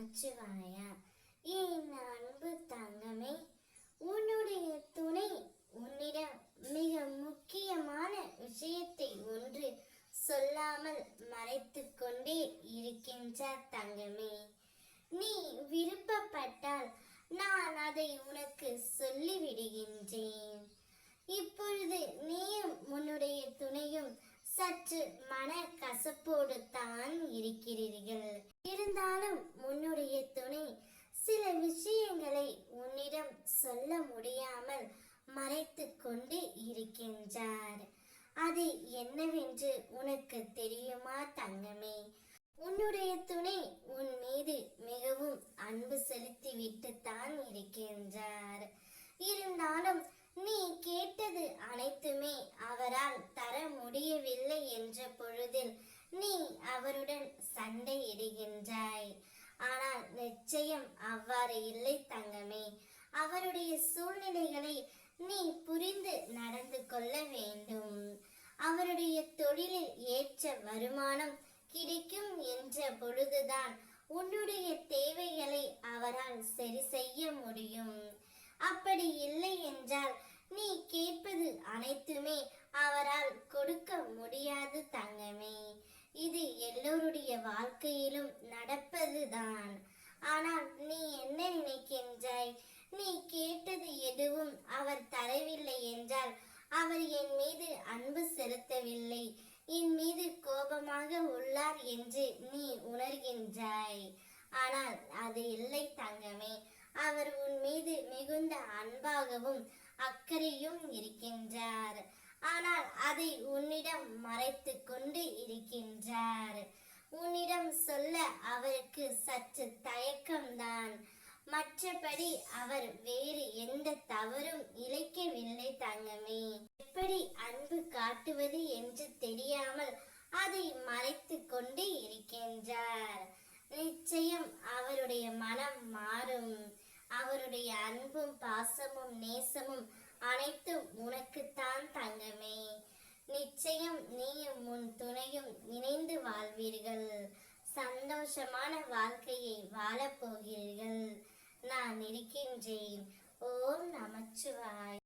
நமச்சிவாயா என் அன்பு தங்கமே உன்னுடைய துணை உன்னிடம் மிக முக்கியமான விஷயத்தை ஒன்று சொல்லாமல் மறைத்து கொண்டே இருக்கின்றார் தங்கமே. நீ விருப்பப்பட்டால் நான் அதை உனக்கு சொல்லிவிடுகின்றேன். இப்பொழுது நீயும் உன்னுடைய துணையும் சற்று மன கசப்போடு தான் இருக்கிறீர்கள் இருந்தாலும் உன்னுடைய துணை சில விஷயங்களை உன்னிடம் சொல்ல முடியாமல் மறைத்து கொண்டு இருக்கின்றார். அது என்னவென்று உனக்கு தெரியுமா தங்கமே? உன்னுடைய துணை உன் மீது மிகவும் அன்பு செலுத்திவிட்டு தான் இருக்கின்றார். இருந்தாலும் நீ கேட்டது அனைத்துமே அவரால் தர முடியவில்லை என்ற பொழுதில் நீ அவருடன் சண்டையிடுகின்றாய். ஆனால் நிச்சயம் அவ்வாறு இல்லை தங்கமே. அவருடைய சூழ்நிலைகளை நீ புரிந்து நடந்து கொள்ள வேண்டும். அவருடைய தொழிலில் ஏற்ற வருமானம் கிடைக்கும் என்ற பொழுதுதான் உன்னுடைய தேவைகளை அவரால் சரி செய்ய முடியும். அப்படி இல்லை என்றால் நீ கேட்பது அனைத்துமே அவரால் கொடுக்க முடியாது தங்கமே. இது எல்லோருடைய வாழ்க்கையிலும் நடப்பதுதான் ஆனால் நீ என்ன நினைக்கின்றாய் நீ கேட்டது எதுவும் அவர் தரவில்லை என்றால் அவர் என் மீது அன்பு செலுத்தவில்லை. என் மீது கோபமாக உள்ளார் என்று நீ உணர்கின்றாய். ஆனால் அது இல்லை தங்கமே அவர் உன் மீது மிகுந்த அன்பாகவும் அக்கறையும் இருக்கின்றார். ஆனால் அதை உன்னிடம் மறைத்து கொண்டு இருக்கின்றார். உன்னிடம் சொல்ல அவருக்கு சற்று தயக்கம்தான். மற்றபடி அவர் வேறு எந்த தவறும் இழைக்கவில்லை தங்கமே. எப்படி அன்பு காட்டுவது என்று தெரியாமல் அதை மறைத்து கொண்டு இருக்கின்றார். நிச்சயம் அவருடைய மனம் மாறும். அவருடைய அன்பும் பாசமும் நேசமும் அனைத்தும் உனக்குத்தான் தங்கமே. நிச்சயம் நீயும் உன் துணையும் இணைந்து வாழ்வீர்கள். சந்தோஷமான வாழ்க்கையை வாழப்போகிறீர்கள். போகிறீர்கள் நான் இருக்கின்றேன் ஓம் நமச்சிவாய்